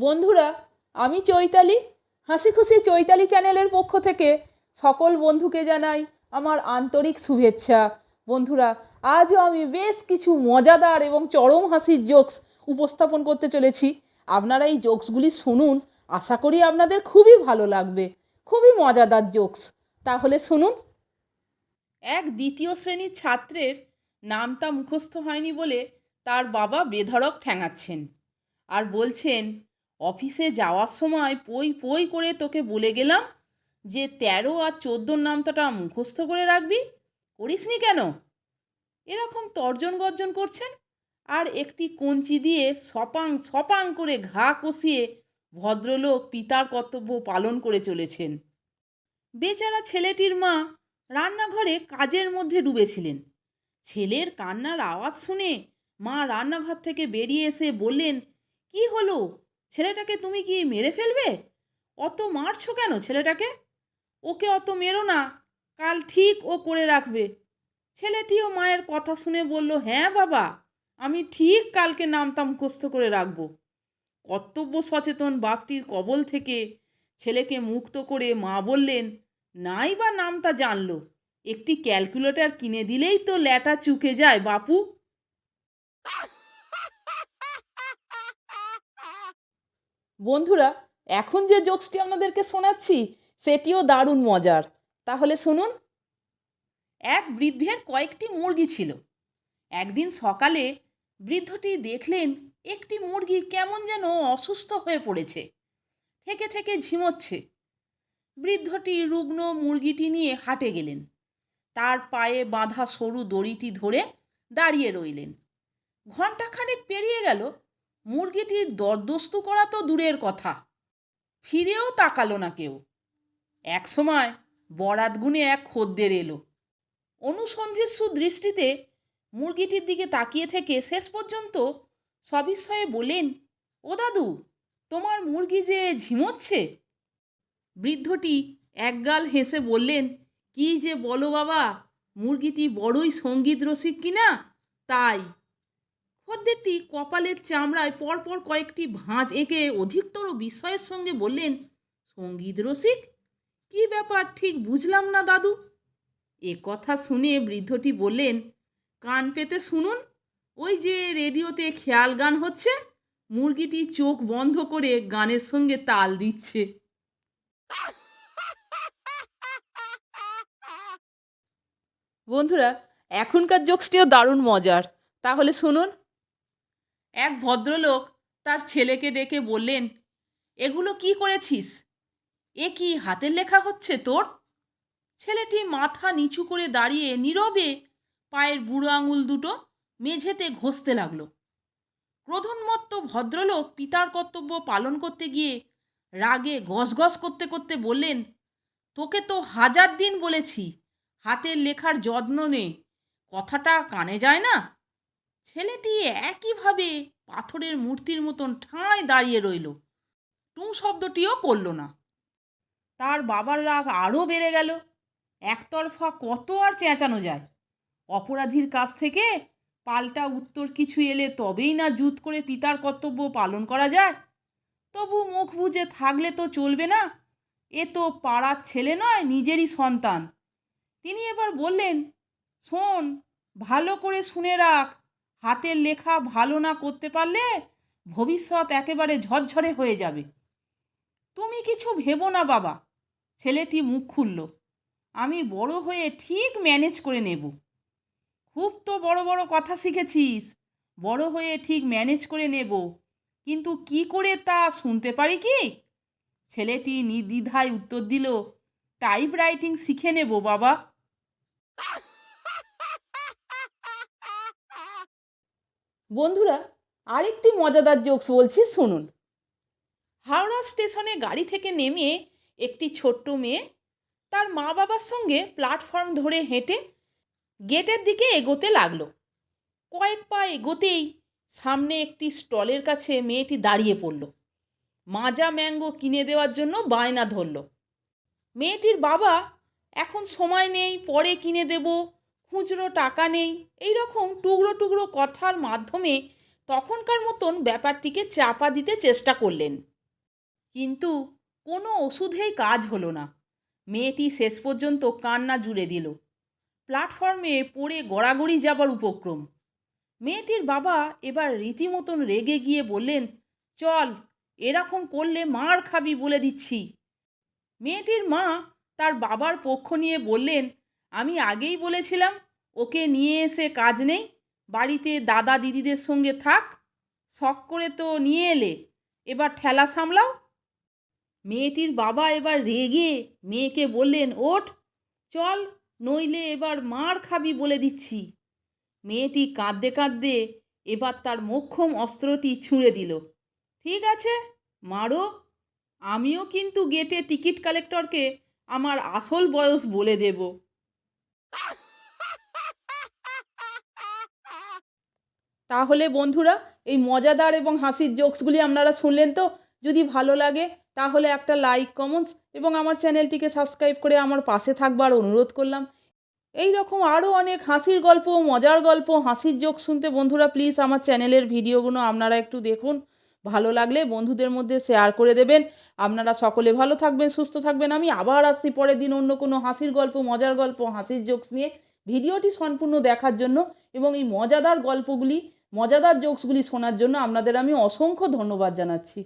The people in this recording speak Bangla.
বন্ধুরা, আমি চৈতালি। হাসি খুশি চৈতালি চ্যানেলের পক্ষ থেকে সকল বন্ধুকে জানাই আমার আন্তরিক শুভেচ্ছা। বন্ধুরা, আজও আমি বেশ কিছু মজাদার এবং চরম হাসির জোকস উপস্থাপন করতে চলেছি। আপনারা এই জোকসগুলি শুনুন, আশা করি আপনাদের খুবই ভালো লাগবে। খুবই মজাদার জোকস। তাহলে শুনুন। এক দ্বিতীয় শ্রেণির ছাত্রের নামটা মুখস্থ হয়নি বলে তার বাবা বেধড়ক ঠ্যাঙাচ্ছেন আর বলছেন অফিসে যাওয়ার সময় পই পই করে তোকে বলে গেলাম যে তেরো আর চোদ্দোর নামটাটা মুখস্থ করে রাখবি। করিসনি কেন? এরকম তর্জন গর্জন করছেন আর একটি কঞ্চি দিয়ে সপাং সপাং করে ঘা কষিয়ে ভদ্রলোক পিতার কর্তব্য পালন করে চলেছেন। বেচারা ছেলেটির মা রান্নাঘরে কাজের মধ্যে ডুবেছিলেন। ছেলের কান্নার আওয়াজ শুনে মা রান্নাঘর থেকে বেরিয়ে এসে বললেন, কি হলো? ছেলেটাকে তুমি কি মেরে ফেলবে? অত মারছো কেন ছেলেটাকে? ওকে অত মেরো না। কাল ঠিক ও করে রাখবে। ছেলেটিও মায়ের কথা শুনে বলল হ্যাঁ বাবা, আমি ঠিক কালকে নামটা মুখস্থ করে রাখব। কর্তব্য সচেতন বাপটির কবল থেকে ছেলেকে মুক্ত করে মা বললেন, নাই বা নামটা জানলো। একটি ক্যালকুলেটর কিনে দিলেই তো ল্যাটা চুকে যায়, বাপু। বন্ধুরা, এখন যে জোকসটি আপনাদেরকে শোনাচ্ছি, সেটিও দারুণ মজার। তাহলে শুনুন। এক বৃদ্ধের কয়েকটি মুরগি ছিল। একদিন সকালে বৃদ্ধটি দেখলেন একটি মুরগি কেমন যেন অসুস্থ হয়ে পড়েছে, থেকে থেকে ঝিমোচ্ছে। বৃদ্ধটি রুগ্ন মুরগিটি নিয়ে হাটে গেলেন। তার পায়ে বাঁধা সরু দড়িটি ধরে দাঁড়িয়ে রইলেন। ঘণ্টাখানেক পেরিয়ে গেল মুরগিটির দরদস্তু করা তো দূরের কথা। ফিরেও তাকালো না কেউ। এক সময় বরাত গুনে এক খদ্দের এলো। অনুসন্ধিৎসু দৃষ্টিতে মুরগিটির দিকে তাকিয়ে থেকে শেষ পর্যন্ত সবিস্ময়ে বলেন ও দাদু, তোমার মুরগি যে ঝিমোচ্ছে? বৃদ্ধটি একগাল হেসে বললেন, কি যে বলো বাবা, মুরগিটি বড়ই সংগীত রসিক কিনা? তাই খদ্দেরটি কপালের চামড়ায় পরপর কয়েকটি ভাঁজ এঁকে অধিকতর বিস্ময়ের সঙ্গে বললেন, সংগীত রসিক? কি ব্যাপার, ঠিক বুঝলাম না দাদু। এ কথা শুনে বৃদ্ধটি বললেন, কান পেতে শুনুন, ওই যে রেডিওতে খেয়াল গান হচ্ছে, মুরগিটি চোখ বন্ধ করে গানের সঙ্গে তাল দিচ্ছে। বন্ধুরা, এখনকার জোকসটিও দারুণ মজার। তাহলে শুনুন এক ভদ্রলোক তার ছেলেকে ডেকে বললেন, এগুলো কি করেছিস? এ কি হাতের লেখা হচ্ছে তোর? ছেলেটি মাথা নিচু করে দাঁড়িয়ে নীরবে পায়ের বুড়ো আঙুল দুটো মেঝেতে ঘষতে লাগল। ক্রোধন্মত্ত ভদ্রলোক পিতার কর্তব্য পালন করতে গিয়ে রাগে গসগস করতে করতে বললেন, তোকে তো হাজার দিন বলেছি, হাতের লেখার যত্ন নে, কথাটা কানে যায় না? ছেলেটি একইভাবে পাথরের মূর্তির মতন ঠাঁই দাঁড়িয়ে রইল। টুঁ শব্দটিও করল না। তার বাবার রাগ আরও বেড়ে গেল। একতরফা কত আর চেঁচানো যায়। অপরাধীর কাছ থেকে পাল্টা উত্তর কিছু এলে তবেই না জুত করে পিতার কর্তব্য পালন করা যায়। তবু মুখ বুজে থাকলে তো চলবে না। এ তো পাড়ার ছেলে নয়, নিজেরই সন্তান। তিনি এবার বললেন, শোন, ভালো করে শুনে রাখ। হাতের লেখা ভালো না করতে পারলে ভবিষ্যৎ একেবারে ঝরঝরে হয়ে যাবে। তুমি কিছু ভেবো না বাবা। ছেলেটি মুখ খুলল। আমি বড় হয়ে ঠিক ম্যানেজ করে নেব। খুব তো বড় বড় কথা শিখেছিস। বড় হয়ে ঠিক ম্যানেজ করে নেব। কিন্তু কি করে তা শুনতে পারি কি? ছেলেটি নির্দ্বিধায় উত্তর দিল টাইপ রাইটিং শিখে নেব বাবা। বন্ধুরা, আরেকটি মজাদার জোকস বলছি, শুনুন। হাওড়া স্টেশনে গাড়ি থেকে নেমে একটি ছোট্ট মেয়ে তার মা বাবার সঙ্গে প্ল্যাটফর্ম ধরে হেঁটে গেটের দিকে এগোতে লাগল। কয়েক পা এগোতেই সামনে একটি স্টলের কাছে মেয়েটি দাঁড়িয়ে পড়ল। মাজা ম্যাঙ্গো কিনে দেওয়ার জন্য বায়না ধরল। মেয়েটির বাবা, এখন সময় নেই, পরে কিনে দেব খুচরো টাকা নেই। এই রকম টুকরো টুকরো কথার মাধ্যমে তখনকার মতন ব্যাপারটিকে চাপা দিতে চেষ্টা করলেন। কিন্তু কোনো ওষুধেই কাজ হলো না। মেয়েটি শেষ পর্যন্ত কান্না জুড়ে দিল। প্ল্যাটফর্মে পড়ে গড়াগড়ি যাবার উপক্রম। মেয়েটির বাবা এবার রীতিমতন রেগে গিয়ে বললেন, চল, এরকম করলে মার খাবি বলে দিচ্ছি। মেয়েটির মা তার বাবার পক্ষ নিয়ে বললেন আমি আগেই বলেছিলাম, ওকে নিয়ে এসে কাজ নেই, বাড়িতে দাদা দিদিদের সঙ্গে থাক, শখ করে তো নিয়ে এলে, এবার ঠেলা সামলাও। মেয়েটির বাবা এবার রেগে মেয়েকে বললেন, ওঠ, চল, নইলে এবার মার খাবি বলে দিচ্ছি। মেয়েটি কাঁদতে কাঁদতে এবার তার মোক্ষম অস্ত্রটি ছুঁড়ে দিল। ঠিক আছে, মারো। আমিও কিন্তু গেটে টিকিট কালেক্টরকে আমার আসল বয়স বলে দেব। তাহলে বন্ধুরা, এই মজাদার এবং হাসির জোকসগুলি আপনারা শুনলেন তো? যদি ভালো লাগে, তাহলে একটা লাইক কমেন্টস এবং আমার চ্যানেলটিকে সাবস্ক্রাইব করে আমার পাশে থাকবার অনুরোধ করলাম। এই রকম আরও অনেক হাসির গল্প, মজার গল্প, হাসির জোক শুনতে বন্ধুরা প্লিজ আমার চ্যানেলের ভিডিওগুলো আপনারা একটু দেখুন। ভালো লাগলে বন্ধুদের মধ্যে শেয়ার করে দেবেন। আপনারা সকলে ভালো থাকবেন, সুস্থ থাকবেন। আমি আবার আসছি পরের দিন অন্য কোনো হাসির গল্প, মজার গল্প, হাসির জোকস নিয়ে ভিডিওটি সম্পূর্ণ দেখার জন্য এবং এই মজাদার গল্পগুলি, মজাদার জোকসগুলি শোনার জন্য আপনাদের আমি অসংখ্য ধন্যবাদ জানাচ্ছি।